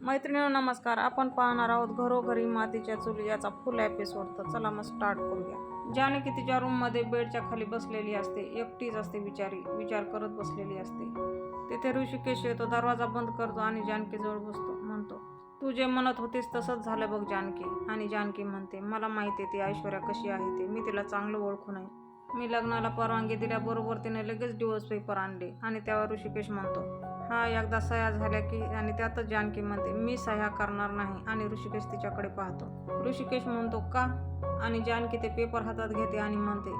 मैत्रिणींनो नमस्कार. आपण पाहणार आहोत घरोघरी मातीच्या चुली याचा फुल एपिसोड तर चला मग स्टार्ट करूया. जानकी तिच्या रूममध्ये बेडच्या खाली बसलेली असते एकटीच असते विचारी विचार करत बसलेली असते. तिथे ऋषिकेश येतो दरवाजा बंद करतो आणि जानकीजवळ बसतो म्हणतो तू जे म्हणत होतीस तसंच झालं बघ जानकी. आणि जानकी म्हणते मला माहिती आहे ती ऐश्वर्या कशी आहे ते. मी तिला चांगलं ओळखून आहे मी लग्नाला परवानगी दिल्याबरोबर तिने लगेच डिवोर्स पेपर आणले आणि त्यावर ऋषिकेश म्हणतो हा एकदा सह्या झाल्या की आणि त्यातच जानकी म्हणते मी सह्या करणार नाही आणि ऋषिकेश तिच्याकडे पाहतो. ऋषिकेश म्हणतो का? आणि जानकी ते पेपर हातात घेते आणि म्हणते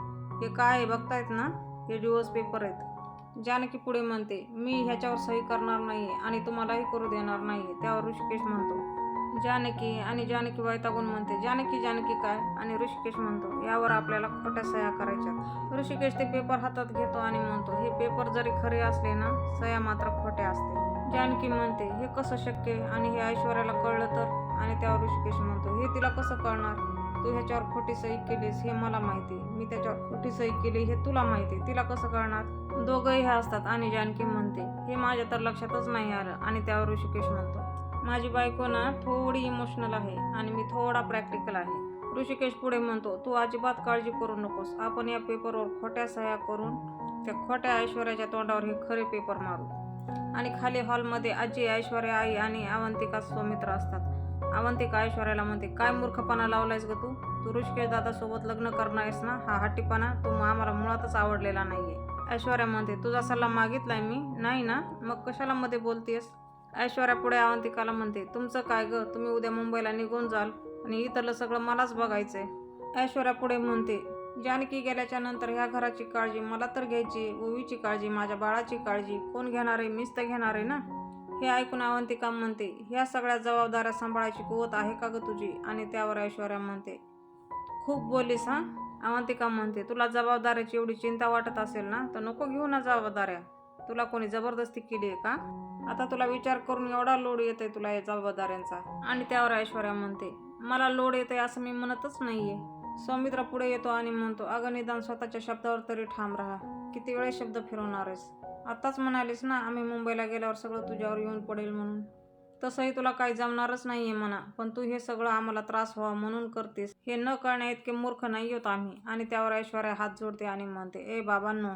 हे काय आहे बघतायत ना? हे डिवोर्स पेपर आहेत. जानकी पुढे म्हणते मी ह्याच्यावर सही करणार नाही आणि तुम्हालाही करू देणार नाही त्यावर ऋषिकेश म्हणतो जानकी आणि जानकी वैतागून म्हणते जानकी जानकी काय? आणि ऋषिकेश म्हणतो यावर आपल्याला खोट्या सह्या करायच्यात. ऋषिकेश ते पेपर हातात घेतो आणि म्हणतो हे पेपर जरी खरे असले ना सह्या मात्र खोट्या असते जानकी म्हणते हे कसं शक्य आणि हे ऐश्वर्याला कळलं तर? आणि त्यावर ऋषिकेश म्हणतो हे तिला कसं कळणार? तू ह्याच्यावर खोटी सही केलीस हे मला माहिती मी त्याच्यावर खोटी सही केली हे तुला माहिती तिला कसं कळणार? दोघंही हे असतात आणि जानकी म्हणते हे माझ्या तर लक्षातच नाही आलं. आणि त्यावर ऋषिकेश म्हणतो माझी बायको ना थोडी इमोशनल आहे आणि मी थोडा प्रॅक्टिकल आहे. ऋषिकेश पुढे म्हणतो तू अजिबात काळजी करू नकोस. आपण या पेपरवर खोट्या सह्या करून त्या खोट्या ऐश्वर्याच्या तोंडावर हे खरे पेपर मारू. आणि खाली हॉलमध्ये आजी ऐश्वर्या आई आणि अवंतिका सौमित्र असतात. अवंतिका ऐश्वर्याला म्हणते काय मूर्खपणा लावलायस ग तू? तू ऋषिकेश दादासोबत लग्न करणार आहेस ना? हा हट्टीपणा तू आम्हाला मुळातच आवडलेला नाहीये. ऐश्वर्या म्हणते तुझा सल्ला मागितलाय मी? नाही ना? मग कशाला मध्ये बोलतेस ऐश्वर्या पुढे अवंतिकाला म्हणते तुमचं काय ग? तुम्ही उद्या मुंबईला निघून जाल आणि इथलं सगळं मलाच बघायचंय. ऐश्वर्या पुढे म्हणते जानकी गेल्याच्यानंतर ह्या घराची काळजी मला तर घ्यायची ओवीची काळजी माझ्या बाळाची काळजी. कोण घेणार आहे? मीच तर घेणार आहे ना? हे ऐकून अवंतिका म्हणते ह्या सगळ्या जबाबदाऱ्या सांभाळायची कुवत आहे का ग तुझी? आणि त्यावर ऐश्वर्या म्हणते खूप बोललीस हां? अवंतिका म्हणते तुला जबाबदाऱ्याची एवढी चिंता वाटत असेल ना तर नको घेऊ ना जबाबदाऱ्या. तुला कोणी जबरदस्ती केली आहे का? आता तुला विचार करून एवढा लोड येतोय तुला या जबाबदाऱ्यांचा. आणि त्यावर ऐश्वर्या म्हणते मला लोड येतोय असं मी म्हणतच नाहीये. सौमित्र पुढे येतो आणि म्हणतो अगं निदान स्वतःच्या शब्दावर तरी ठाम राहा. किती वेळेस शब्द फिरवणार आहेस आताच म्हणालीस ना आम्ही मुंबईला गेल्यावर सगळं तुझ्यावर येऊन पडेल म्हणून. तसंही तुला काही जमणारच नाहीये म्हणा पण तू हे सगळं आम्हाला त्रास व्हावा म्हणून करतेस. हे न करण्या इतके मूर्ख नाही होत आम्ही. आणि त्यावर ऐश्वर्या हात जोडते आणि म्हणते ए बाबांनो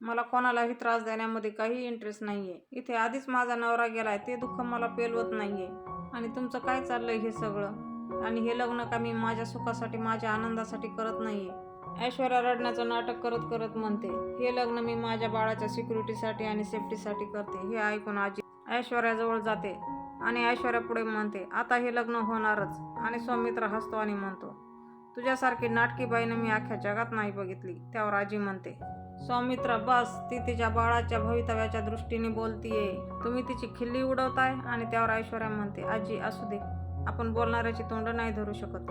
मला कोणालाही त्रास देण्यामध्ये काही इंटरेस्ट नाहीये. इथे आधीच माझा नवरा गेलाय ते दुःख मला पेलवत नाहीये. आणि तुमचं काय चाललंय हे सगळं? आणि हे लग्न का मी माझ्या सुखासाठी माझ्या आनंदासाठी करत नाहीये? ऐश्वर्या रडण्याचं नाटक करत करत म्हणते हे लग्न मी माझ्या बाळाच्या सिक्युरिटीसाठी आणि सेफ्टीसाठी करते. हे ऐकून आजी ऐश्वर्याजवळ जाते आणि ऐश्वर्या पुढे म्हणते आता हे लग्न होणारच. आणि सौमित्र हसतो आणि म्हणतो तुझ्यासारखी नाटकी बाईनं मी अख्ख्या जगात नाही बघितली त्यावर आजी म्हणते. सौमित्र बस ती तिच्या बाळाच्या भवितव्याच्या दृष्टीने बोलतीये. तुम्ही तिची खिल्ली उडवताय आणि त्यावर ऐश्वर्या म्हणते आजी असू दे. आपण बोलणाऱ्याची तोंड नाही धरू शकत.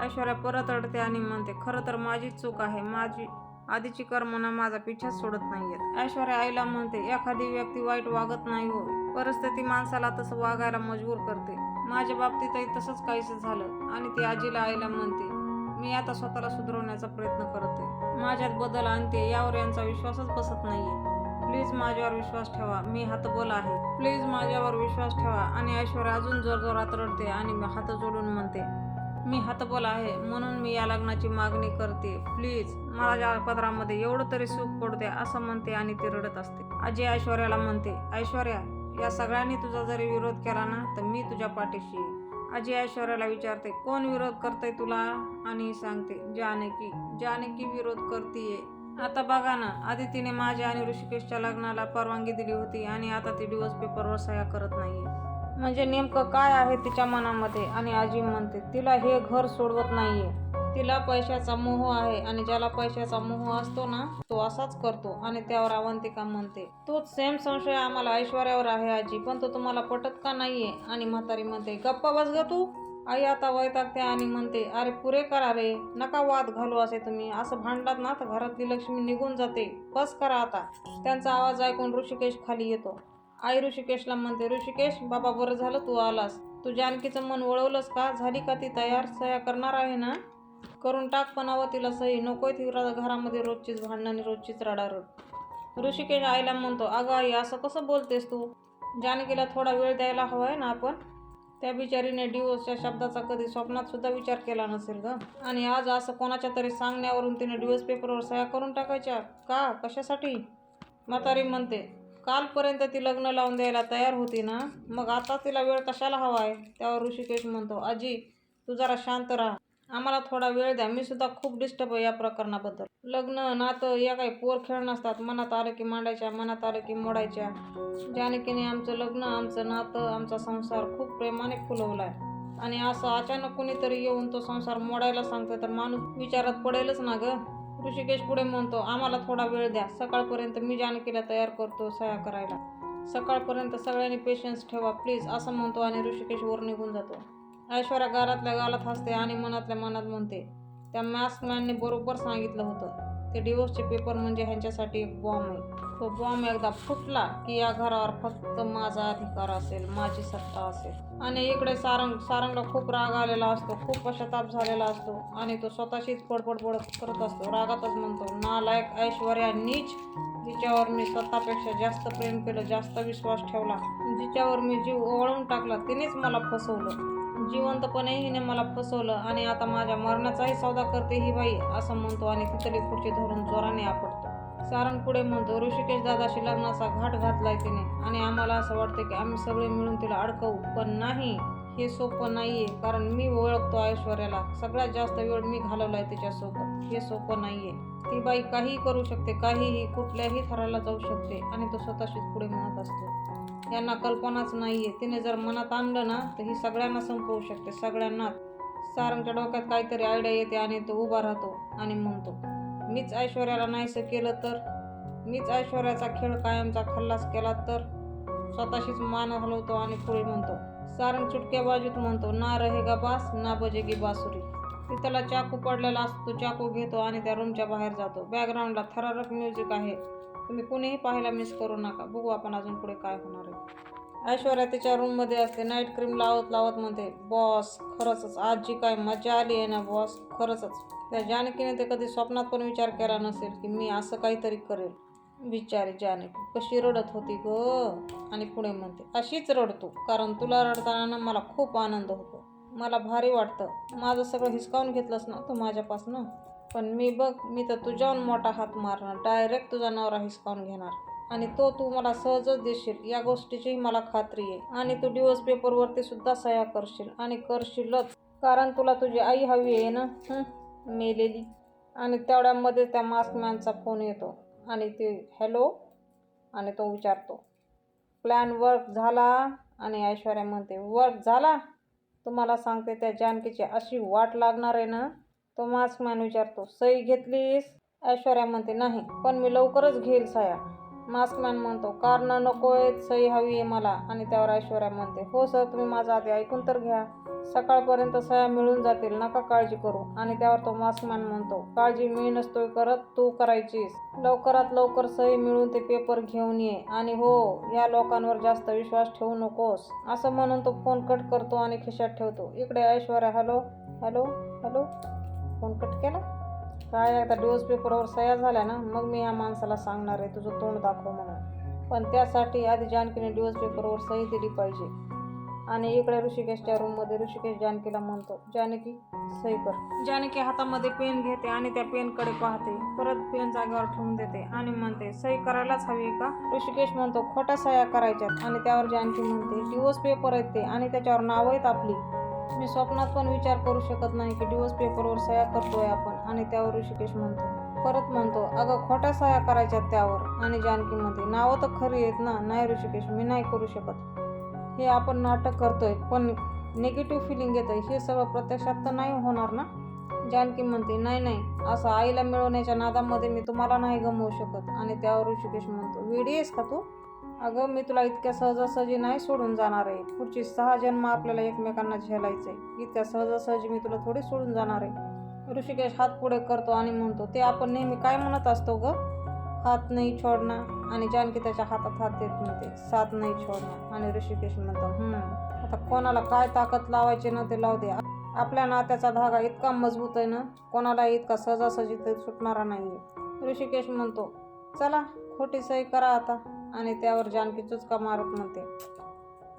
ऐश्वर्या परत अडते आणि म्हणते खरं तर माझीच चूक आहे. माझी आधीची कर्मना माझा पिछाच सोडत नाहीयेत. ऐश्वर्या आईला म्हणते एखादी व्यक्ती वाईट वागत नाही हो परिस्थिती माणसाला तसं वागायला मजबूर करते. माझ्या बाबतीतही तसंच काहीसं झालं. आणि ती आजीला आईला म्हणते मी आता स्वतःला सुधारवण्याचा प्रयत्न करते माझ्यात बदल आणते यावर यांचा विश्वासच बसत नाहीये. प्लीज माझ्यावर विश्वास ठेवा. मी हातबोल आहे. प्लीज माझ्यावर विश्वास ठेवा आणि ऐश्वर्या अजून जोरजोरात रडते आणि मी हात जोडून म्हणते मी हातबल आहे. म्हणून मी या लग्नाची मागणी करते. प्लीज माझ्या पदरामध्ये एवढं तरी सुख पडू असं म्हणते आणि ती रडत असते. आजी ऐश्वर्याला म्हणते ऐश्वर्या या सगळ्यांनी तुझा जरी विरोध केला ना तर मी तुझ्या पाठीशी येईल आजी ऐश्वर्याला विचारते कोण विरोध करतय तुला? आणि सांगते जानकी जानकी विरोध करतीये. आता बघा ना आधी तिने माझ्या आणि ऋषिकेशच्या लग्नाला परवानगी दिली होती आणि आता ती डिवोर्स पेपरवर सह्या करत नाहीये. म्हणजे नेमकं काय आहे तिच्या मनामध्ये? आणि आजी म्हणते तिला हे घर सोडवत नाहीये. तिला पैशाचा मोह आहे आणि ज्याला पैशाचा मोह असतो ना तो असाच करतो आणि त्यावर अवंतिका म्हणते तोच सेम संशय आम्हाला ऐश्वर्यावर आहे आजी. पण तो तुम्हाला पटत का नाहीये? आणि म्हातारी म्हणते गप्पा बस ग तू. आई आता वैतागते आणि म्हणते अरे पुरे करा रे नका वाद घालू असे तुम्ही. असं भांडलात ना तर घरातली लक्ष्मी निघून जाते. बस करा आता. त्यांचा आवाज ऐकून ऋषिकेश खाली येतो. आई ऋषिकेशला म्हणते ऋषिकेश बाबा बरं झालं तू आलास. तू जानकीचं मन वळवलंस का? झाली का ती तयार? सह्या करणार आहे ना? करून टाक पणावं तिला सही. नकोय ती घरामध्ये रोजचीच भांडणं आणि रोजचीच रडारड. ऋषिकेश आईला म्हणतो अगं आई असं कसं बोलतेस तू? जानकीला थोडा वेळ द्यायला हवाय ना आपण? त्या बिचारीने डिवोर्सच्या शब्दाचा कधी स्वप्नात सुद्धा विचार केला नसेल ग. आणि आज असं कोणाच्या तरी सांगण्यावरून तिने डिवोर्स पेपरवर सह्या करून टाकायच्या? का? कशासाठी? म्हातारी म्हणते कालपर्यंत ती लग्न लावून द्यायला तयार होती ना? मग आता तिला वेळ कशाला हवा आहे? त्यावर ऋषिकेश म्हणतो आजी तू जरा शांत राहा. आम्हाला थोडा वेळ द्या. मी सुद्धा खूप डिस्टर्ब आहे या प्रकरणाबद्दल. लग्न नातं या काही पोर खेळ नसतात मनात आलं की मांडायच्या मनात आलं की मोडायच्या. जानकीने आमचं लग्न आमचं नातं आमचा संसार खूप प्रेमाने फुलवलाय. आणि असं अचानक कुणीतरी येऊन तो संसार मोडायला सांगतो तर माणूस विचारात पडेलच ना ग. ऋषिकेश पुढे म्हणतो आम्हाला थोडा वेळ द्या. सकाळपर्यंत मी जानकीला तयार करतो सह्या करायला. सकाळपर्यंत सगळ्यांनी पेशन्स ठेवा प्लीज असं म्हणतो आणि ऋषिकेश वर निघून जातो. ऐश्वर्या गालातल्या गालात हसते आणि मनातल्या मनात म्हणते त्या मास्क मॅनने बरोबर सांगितलं होतं. ते डिवोर्सचे पेपर म्हणजे ह्यांच्यासाठी एक बॉम्ब आहे. तो बॉम्ब एकदा फुटला की या घरावर फक्त माझा अधिकार असेल माझी सत्ता असेल. आणि इकडे सारंग सारंगला खूप राग आलेला असतो खूप पश्चाताप झालेला असतो आणि तो स्वतःशीच पडपड पडत करत असतो रागातच म्हणतो नालायक ऐश्वर्या नीच जिच्यावर मी स्वतःपेक्षा जास्त प्रेम केलं जास्त विश्वास ठेवला जिच्यावर मी जीव ओवाळून टाकला तिनेच मला फसवलं. जिवंतपणे हिने मला फसवलं आणि आता माझ्या मरणाचाही सौदा करते ही बाई असं म्हणतो आणि तिथली खुर्ची धरून जोराने आपटतो. सारण पुढे म्हणतो ऋषिकेश दादाशी लग्नाचा घाट घातलाय तिने आणि आम्हाला असं वाटतं की आम्ही सगळे मिळून तिला अडकवू पण नाही. हे सोपं नाहीये कारण मी ओळखतो ऐश्वर्याला. सगळ्यात जास्त वेळ मी घालवलाय तिच्यासोबत. हे सोपं नाहीये. ती बाई काहीही करू शकते काहीही कुठल्याही थराला जाऊ शकते आणि तो स्वतःशीच पुढे म्हणत असतो. यांना कल्पनाच नाही आहे तिने जर मनात आणलं ना तर ही सगळ्यांना संपवू शकते. सगळ्यांनाच सारंगच्या डोक्यात काहीतरी आयडिया येते आणि तो उभा राहतो आणि म्हणतो मीच ऐश्वर्याला नाहीसं केलं तर? मीच ऐश्वर्याचा खेळ कायमचा खल्लास केला तर? स्वतःशीच मान हलवतो आणि पुढे म्हणतो सारंग चुटक्या बाजूत म्हणतो ना रहेगा बास ना बजेगी बासुरी. तिथला चाकू पडलेला असतो तो चाकू घेतो आणि त्या रूमच्या बाहेर जातो. बॅकग्राऊंडला थरारक म्युझिक आहे. तुम्ही कुणीही पाहायला मिस करू नका. बघू आपण अजून पुढे काय होणार आहे. ऐश्वर्या तिच्या रूममध्ये असते. नाईट क्रीम लावत लावत म्हणते बॉस खरंच आज जी काय मजा आली आहे ना बॉस खरंच त्या जानकीने ते कधी स्वप्नात पण विचार केला नसेल की मी असं काहीतरी करेल. बिचारी जानकी कशी रडत होती ग. आणि पुढे म्हणते अशीच रडतो कारण तुला रडताना मला खूप आनंद होतो. मला भारी वाटतं. माझं सगळं हिसकावून घेतलंस ना तू माझ्यापासनं? पण मी बघ मी तर तुझ्याहून मोठा हात मारणार. डायरेक्ट तुझा नवरा हिसकावून घेणार. आणि तो तू मला सहजच देशील. या गोष्टीचीही मला खात्री आहे. आणि तू डिवोर्स पेपरवरती सुद्धा सह्या करशील. आणि करशीलच. कारण तुला तुझी आई हवी आहे ना? मेलेली. आणि तेवढ्यामध्ये त्या मास्कमॅनचा फोन येतो. आणि ते हॅलो आणि तो विचारतो. प्लॅन वर्क झाला? आणि ऐश्वर्या म्हणते वर्क झाला? तुम्हाला सांगते त्या जानकीची अशी वाट लागणार आहे ना? तो मास्कमॅन विचारतो सही घेतलीस? ऐश्वर्या म्हणते नाही पण मी लवकरच घेईल सया. मास्कमॅन म्हणतो कारण नको सई सही हवी आहे मला. आणि त्यावर ऐश्वर्या म्हणते हो सर तुम्ही माझं आधी ऐकून तर घ्या. सकाळपर्यंत सह्या मिळून जातील नका काळजी करू. आणि त्यावर तो मास्कमॅन म्हणतो काळजी मी नसतोय करत तू करायचीस. लवकरात लवकर सही मिळून ते पेपर घेऊन ये. आणि हो या लोकांवर जास्त विश्वास ठेवू नकोस. असं म्हणून तो फोन कट करतो आणि खिशात ठेवतो. इकडे Aishwarya hello hello hello. Phone cut केला? काय आता डिवोर्स पेपरवर सह्या झाल्या ना मग मी या माणसाला सांगणार आहे तुझं तोंड दाखव म्हणून. पण त्यासाठी आधी जानकीने डिवोर्स पेपरवर सही दिली पाहिजे. आणि इकडे ऋषिकेशच्या रूममध्ये ऋषिकेश जानकीला म्हणतो जानकी सही कर. जानकी हातामध्ये पेन घेते आणि त्या पेनकडे पाहते. परत पेन जागेवर ठेवून देते आणि म्हणते सही करायलाच हवी का? ऋषिकेश म्हणतो खोट्या सह्या करायच्यात. आणि त्यावर जानकी म्हणते डिवोर्स पेपर आहेत ते आणि त्याच्यावर नावं आहेत आपली. मी स्वप्नात पण विचार करू शकत नाही की दिवस पेपरवर सह्या करतोय आपण आणि त्यावर ऋषिकेश म्हणतो. परत म्हणतो अगं खोट्या सह्या करायच्यात त्यावर. आणि जानकी म्हणते नावं तर खरी आहेत ना नाही ऋषिकेश मी नाही करू शकत. हे आपण नाटक करतोय पण निगेटिव्ह फिलिंग येतं हे सगळं प्रत्यक्षात तर नाही होणार ना? जानकी म्हणते नाही नाही असं आईला मिळवण्याच्या नादामध्ये मी तुम्हाला नाही गमवू शकत. आणि त्यावर ऋषिकेश म्हणतो वेडी आहेस का तू? अगं मी तुला इतक्या सहजासहजी नाही सोडून जाणार आहे. पुढची सहा जन्म आपल्याला एकमेकांना झेलायचं आहे इतक्या सहजासहजी मी तुला थोडी सोडून जाणार आहे. ऋषिकेश हात पुढे करतो आणि म्हणतो ते आपण नेहमी काय म्हणत असतो ग? हात नाही छोडणार. आणि जानकी त्याच्या हातात हात देत म्हणते साथ नाही छोडणार. आणि ऋषिकेश म्हणतो आता कोणाला काय ताकद लावायची ना ते लावू दे. आपल्या नात्याचा धागा इतका मजबूत आहे ना कोणाला इतका सहजासहजी ते सुटणारा नाही आहे ऋषिकेश म्हणतो चला खोटी सही करा आता. आणि त्यावर जानकी चुचका मारत म्हणते.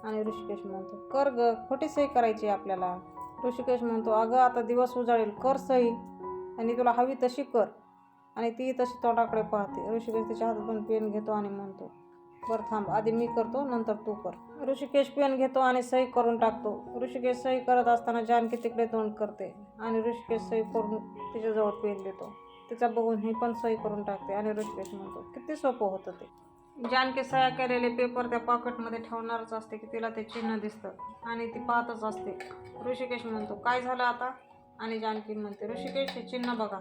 आणि ऋषिकेश म्हणतो कर ग खोटी सही करायची आपल्याला. ऋषिकेश म्हणतो अगं आता दिवस उजाळेल कर सही. आणि तुला हवी तशी कर. आणि ती तशी तोंडाकडे पाहते. ऋषिकेश तिच्या हातातून पेन घेतो आणि म्हणतो बरं थांब आधी मी करतो नंतर तू कर. ऋषिकेश पेन घेतो आणि सही करून टाकतो. ऋषिकेश सही करत असताना जानकी तिकडे तोंड करते आणि ऋषिकेश सही करून तिच्याजवळ पेन देतो. तिचा बघून ही पण सही करून टाकते आणि ऋषिकेश म्हणतो किती सोपं होतं ते. जानकी सह्या केलेले पेपर त्या पॉकेटमध्ये ठेवणारच असते की तिला ते चिन्ह दिसतं. आणि ती पाहतच असते. ऋषिकेश म्हणतो काय झालं आता? आणि जानकी म्हणते ऋषिकेश हे चिन्ह बघा.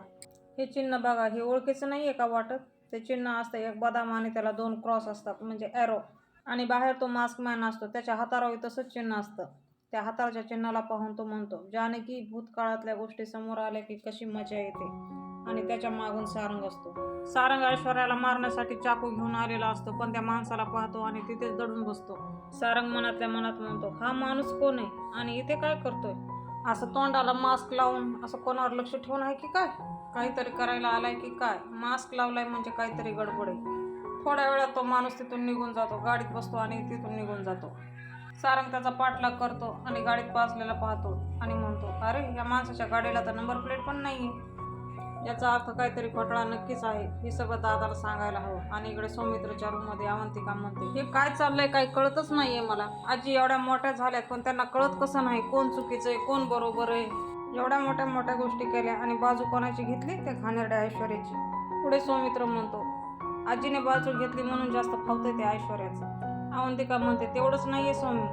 हे चिन्ह बघा. हे ओळखीचं नाही आहे का वाटत? ते चिन्ह असतं एक बदाम आणि त्याला दोन क्रॉस असतात म्हणजे ॲरो आणि बाहेर तो मास्क मॅन असतो. त्याच्या हातारावी तसंच चिन्ह असतं. त्या हाताच्या चिन्हाला पाहून तो म्हणतो जानकी भूतकाळातल्या गोष्टी समोर आल्या की कशी मजा येते. आणि त्याच्या मागून सारंग असतो. सारंग ऐश्वर्याला मारण्यासाठी चाकू घेऊन आलेला असतो पण त्या माणसाला पाहतो आणि तिथेच दडून बसतो. सारंग मनातल्या मनात म्हणतो हा माणूस कोण आहे आणि इथे काय करतोय? असं तोंडाला मास्क लावून असं कोणावर लक्ष ठेवून आहे की काय? काहीतरी करायला आलाय की काय? मास्क लावलाय म्हणजे काहीतरी गडबड आहे. थोड्या वेळात तो माणूस तिथून निघून जातो गाडीत बसतो आणि तिथून निघून जातो. सारंग त्याचा पाठलाग करतो आणि गाडीत पाचलेला पाहतो आणि म्हणतो अरे या माणसाच्या गाडीला तर नंबर प्लेट पण नाही आहे याचा अर्थ काहीतरी खोटळा नक्कीच आहे हे सगळं दादाला सांगायला हवं. आणि इकडे सौमित्रच्या रूममध्ये अवंतिका म्हणते हे काय चाललंय काय कळतच नाहीये मला. आजी एवढ्या मोठ्या झाल्यात पण त्यांना कळत कसं नाही कोण चुकीचं आहे कोण बरोबर आहे? एवढ्या मोठ्या मोठ्या गोष्टी केल्या आणि बाजू कोणाची घेतली? त्या घाणेरड्या ऐश्वर्याची. पुढे सौमित्र म्हणतो आजीने बाजू घेतली म्हणून जास्त फावते ते ऐश्वर्याचं. अवंतिका म्हणते तेवढंच नाहीये स्वामी.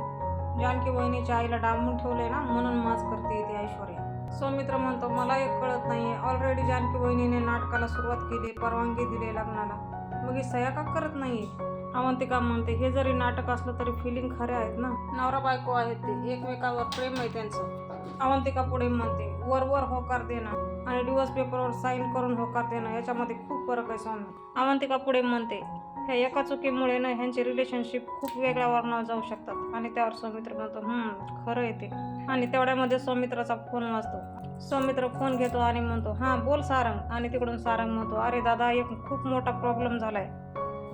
जानकी वहिनीच्या आईला डांबून ठेवले ना म्हणून माज करते ती ऐश्वर्या. सौमित्र म्हणतो मला एक कळत नाही ऑलरेडी जानकी वहिनीने नाटकाला सुरुवात केली परवानगी दिली लग्नाला. मग ही सया का करत नाहीये? अवंतिका म्हणते हे जरी नाटक असलं तरी फिलिंग खरे आहेत ना. नवरा बायको आहेत ते. एकमेकावर प्रेम आहे त्यांचं. अवंतिका पुढे? म्हणते वर वर होकार देणं आणि डिवोर्स पेपरवर साईन करून होकार देणं याच्यामध्ये खूप फरक आहे स्वामी अवंतिका पुढे? म्हणते ह्या एका चुकीमुळे ना ह्यांचे रिलेशनशिप खूप वेगळ्या वरणावर जाऊ शकतात. आणि त्यावर सौमित्र म्हणतो हम्म खरं येते आणि तेवढ्यामध्ये सौमित्राचा फोन वाजतो. सौमित्र फोन घेतो आणि म्हणतो हां बोल सारंग. आणि तिकडून सारंग म्हणतो अरे दादा एक खूप मोठा प्रॉब्लेम झालाय.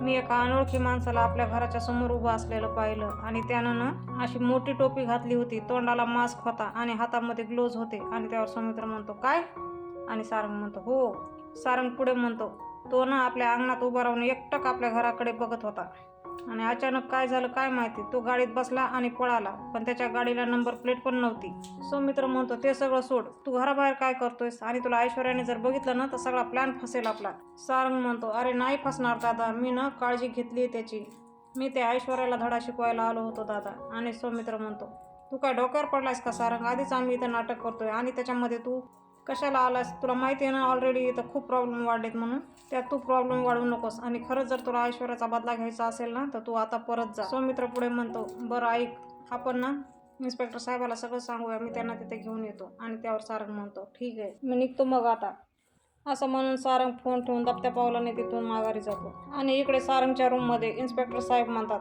मी एका अनोळखी माणसाला आपल्या घराच्या समोर उभं असलेलं पाहिलं आणि त्यानं ना अशी मोठी टोपी घातली होती. तोंडाला मास्क होता आणि हातामध्ये ग्लोव्ज होते. आणि त्यावर सौमित्र म्हणतो काय? आणि सारंग म्हणतो हो. सारंग पुढे म्हणतो तो ना आपल्या अंगणात उभा राहून एकटक आपल्या घराकडे बघत होता. आणि अचानक काय झालं काय माहिती? तो गाडीत बसला आणि पळाला. पण त्याच्या गाडीला नंबर प्लेट पण नव्हती. सौमित्र म्हणतो ते सगळं सोड. तू घराबाहेर काय करतोयस? आणि तुला ऐश्वर्याने जर बघितलं ना तर सगळा प्लॅन फसेल आपला. सारंग म्हणतो अरे नाही फसणार दादा. मी ना काळजी घेतली त्याची. मी त्या ऐश्वर्याला धडा शिकवायला आलो होतो दादा. आणि सौमित्र म्हणतो तू काय डोक्यावर पडलायस का सारंग? आधीच आम्ही इथं नाटक करतोय आणि त्याच्यामध्ये तू कशाला आलास? तुला माहिती आहे ना ऑलरेडी इथं खूप प्रॉब्लेम वाढलेत म्हणून. त्यात तू प्रॉब्लेम वाढवू नकोस. आणि खरंच जर तुला ऐश्वर्याचा बदला घ्यायचा असेल ना तर तू आता परत जा. सौमित्र पुढे म्हणतो बरं ऐक आपण ना इन्स्पेक्टर साहेबाला सगळं सांगूया. मी त्यांना तिथे घेऊन येतो. आणि त्यावर सारंग म्हणतो ठीक आहे मी निघतो मग आता. असं म्हणून सारंग फोन ठेवून दबत्या पावलाने तिथून माघारी जातो. आणि इकडे सारंगच्या रूममध्ये इन्स्पेक्टर साहेब म्हणतात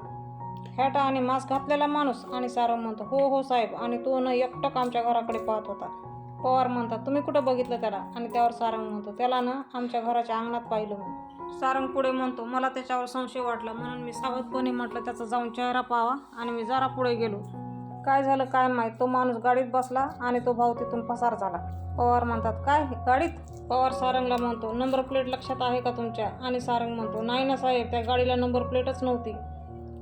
हॅटा आणि मास्क घातलेला माणूस. आणि सारंग म्हणतो हो हो साहेब. आणि तो न एकटक आमच्या घराकडे पाहत होता. पवार म्हणतात तुम्ही कुठं बघितलं त्याला? आणि त्यावर सारंग म्हणतो त्याला ना आमच्या घराच्या अंगणात पाहिलं मी सारंग पुढे म्हणतो मला त्याच्यावर संशय वाटला म्हणून मी सावधपणे म्हटलं त्याचा जाऊन चेहरा पाहावा आणि मी जरा पुढे गेलो. काय झालं काय माहीत? तो माणूस गाडीत बसला आणि तो भाऊ तिथून पसार झाला. पवार म्हणतात काय? गाडीत? पवार सारंगला म्हणतो नंबर प्लेट लक्षात आहे का तुमच्या? आणि सारंग म्हणतो नाही ना साहेब त्या गाडीला नंबर प्लेटच नव्हती.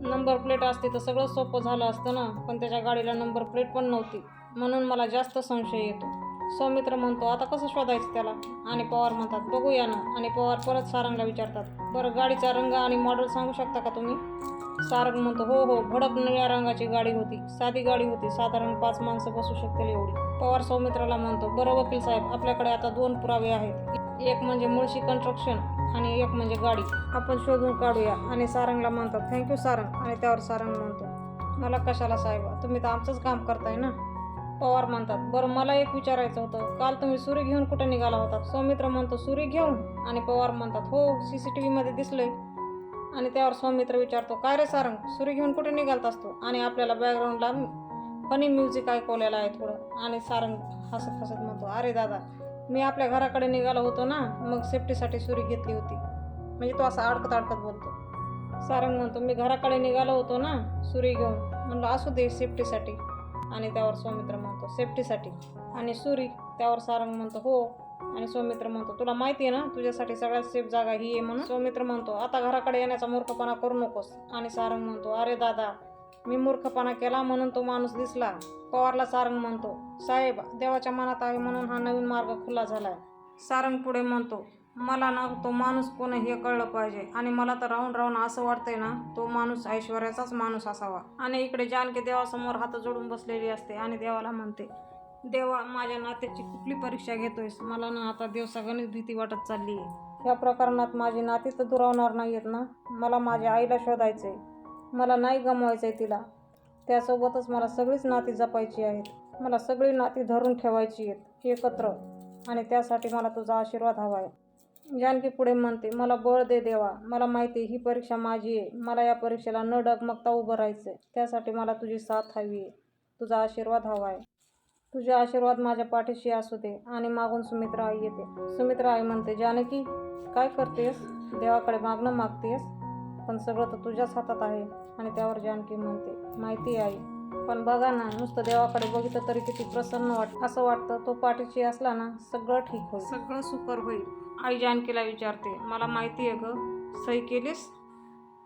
नंबर प्लेट असते तर सगळं सोपं झालं असतं ना पण त्याच्या गाडीला नंबर प्लेट पण नव्हती म्हणून मला जास्त संशय येतो. सौमित्र म्हणतो आता कसं शोधायचं त्याला? आणि पवार म्हणतात बघूया ना. आणि पवार परत सारंगला विचारतात बरं गाडीचा रंग आणि मॉडेल सांगू शकता का तुम्ही? सारंग म्हणतो हो हो भडक निळ्या रंगाची गाडी होती साधी गाडी होती साधारण पाच माणसं बसू शकतील एवढी. पवार सौमित्राला म्हणतो बरं वकील साहेब आपल्याकडे आता दोन पुरावे आहेत. एक म्हणजे मुळशी कन्स्ट्रक्शन आणि एक म्हणजे गाडी. आपण शोधून काढूया. आणि सारंगला म्हणतात थँक्यू सारंग. आणि त्यावर सारंग म्हणतो मला कशाला साहेब तुम्ही तर आमचंच काम करताय ना. पवार म्हणतात बरं मला एक विचारायचं होतं. काल तुम्ही सुरी घेऊन कुठे निघाला होता? सौमित्र म्हणतो सुरी घेऊन. आणि पवार म्हणतात हो सी सी टी व्हीमध्ये दिसलंय. आणि त्यावर सौमित्र विचारतो काय रे सारंग सुरी घेऊन कुठे निघालत असतो? आणि आपल्याला बॅकग्राऊंडला फनी म्युझिक ऐकवलेलं आहे थोडं. आणि सारंग हसत हसत म्हणतो अरे दादा मी आपल्या घराकडे निघालो होतो ना मग सेफ्टीसाठी सुरी घेतली होती. म्हणजे तो असा अडकत अडकत बोलतो. सारंग म्हणतो मी घराकडे निघालो होतो ना सुरी घेऊन. म्हणलं असू दे सेफ्टीसाठी आणि त्यावर सौमित्र म्हणतो सेफ्टीसाठी आणि सुरी त्यावर सारंग म्हणतो हो. आणि सौमित्र म्हणतो तुला माहिती आहे ना तुझ्यासाठी सगळ्यात सेफ जागा ही आहे म्हणून. सौमित्र म्हणतो आता घराकडे येण्याचा मूर्खपणा करू नकोस. आणि सारंग म्हणतो अरे दादा मी मूर्खपणा केला म्हणून तो माणूस दिसला. पवारला सारंग म्हणतो साहेब देवाच्या मनात आहे म्हणून हा नवीन मार्ग खुला झालाय. सारंग पुढे म्हणतो मला ना तो माणूस कोण हे कळलं पाहिजे. आणि मला तर राहून राहून असं वाटतंय ना तो माणूस ऐश्वर्याचाच माणूस असावा. आणि इकडे जानकी देवासमोर हात जोडून बसलेली असते आणि देवाला म्हणते देवा माझ्या नात्याची कुठली परीक्षा घेतोयस? मला ना आता दिवसागणिक भीती वाटत चालली आहे या प्रकरणात माझी नाती तर दुरावणार नाही आहेत ना? मला माझ्या आईला शोधायचंय. मला नाही गमवायचंय तिला. त्यासोबतच मला सगळीच नाती जपायची आहेत. मला सगळी नाती धरून ठेवायची आहेत एकत्र. आणि त्यासाठी मला तुझा आशीर्वाद हवा आहे जानकी पुढे म्हणते मला बळ दे देवा मला माहिती आहे, ही परीक्षा माझी आहे. मला या परीक्षेला न डगमगता उभं राहायचं आहे त्यासाठी मला तुझी साथ हवी आहे. तुझा आशीर्वाद हवा आहे. तुझे आशीर्वाद माझ्या पाठीशी असू दे आणि मागून सुमित्रा आई येते. सुमित्रा आई म्हणते जानकी काय करतेस? देवाकडे मागणं मागतेस? पण सगळं तर तुझ्याच हातात आहे. आणि त्यावर जानकी म्हणते माहिती आई पण बघा ना नुसतं देवाकडे बघितलं तरी किती प्रसन्न वाट असं वाटतं तो पाठीशी असला ना सगळं ठीक होईल. सगळं सुकर होईल. आई जानकीला विचारते मला माहिती आहे ग सही केलीस?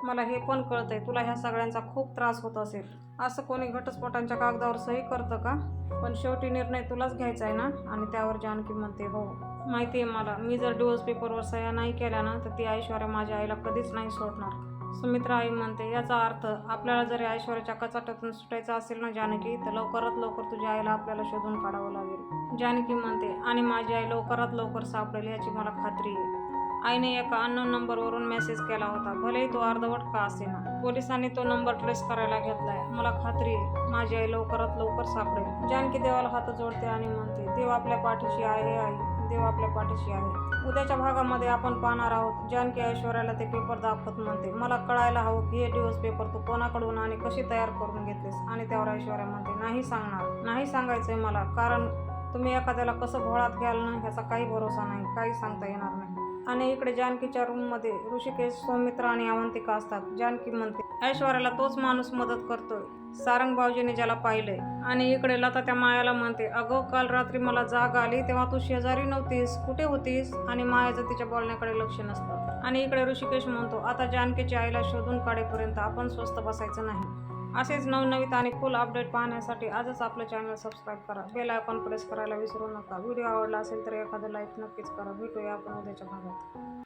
मला हे पण कळतंय तुला ह्या सगळ्यांचा खूप त्रास होत असेल. असं कोणी घटस्फोटांच्या कागदावर सही करतं का? पण शेवटी निर्णय तुलाच घ्यायचा आहे ना? आणि त्यावर जानकी म्हणते हो माहिती आहे मला. मी जर डिवोर्स पेपरवर सह्या नाही केल्या ना तर ती ऐश्वर्या माझ्या आईला कधीच नाही सोडणार. सुमित्रा आई म्हणते याचा अर्थ आपल्याला जरी ऐश्वर्याच्या कचाट्यातून सुटायचं असेल ना जानकी तर लवकरात लवकर तुझ्या आईला आपल्याला शोधून काढावं लागेल. जानकी म्हणते आणि माझी आई लवकरात लवकर सापडेल याची मला खात्री आहे. आईने एका अननोन नंबरवरून मेसेज केला होता भलेही तो अर्धवट का असेना? पोलिसांनी तो नंबर ट्रेस करायला घेतलाय. मला खात्री आहे माझी आई लवकरात लवकर सापडेल. जानकी देवाला हात जोडते आणि म्हणते देव आपल्या पाठीशी आहे आई. देव आपल्या पाठीशी आहे. उद्याच्या भागामध्ये आपण पाहणार आहोत जानकी ऐश्वर्याला ते पेपर दाखवत म्हणते. मला कळायला हवं की हे दिवस पेपर तू कोणाकडून आणि कशी तयार करून घेतलेस? आणि त्यावर ऐश्वर्या म्हणते नाही सांगणार. नाही सांगायचंय मला कारण तुम्ही एखाद्याला कसं घोळात घ्याल ना ह्याचा काही भरोसा नाही काही सांगता येणार नाही. आणि इकडे जानकीच्या रूममध्ये ऋषिकेश सौमित्र आणि अवंतिका असतात. जानकी म्हणते ऐश्वर्याला तोच माणूस मदत करतोय. सारंग भाऊजीने ज्याला पाहिलंय. आणि इकडे लता त्या मायाला म्हणते अगं काल रात्री मला जाग आली तेव्हा तू शेजारी नव्हतीस कुठे होतीस? आणि मायाचं तिच्या बोलण्याकडे लक्ष नसतं. आणि इकडे ऋषिकेश म्हणतो आता जानकीच्या आईला शोधून काढेपर्यंत आपण स्वस्त बसायचं नाही. असेच नवनवीत आणि फुल अपडेट पाहण्यासाठी आजच आपलं चॅनल सबस्क्राईब करा. बेल आयकॉन प्रेस करायला विसरू नका. व्हिडिओ आवडला असेल तर एखादं लाईक नक्कीच करा. भेटूया आपण उद्याच्या भागात.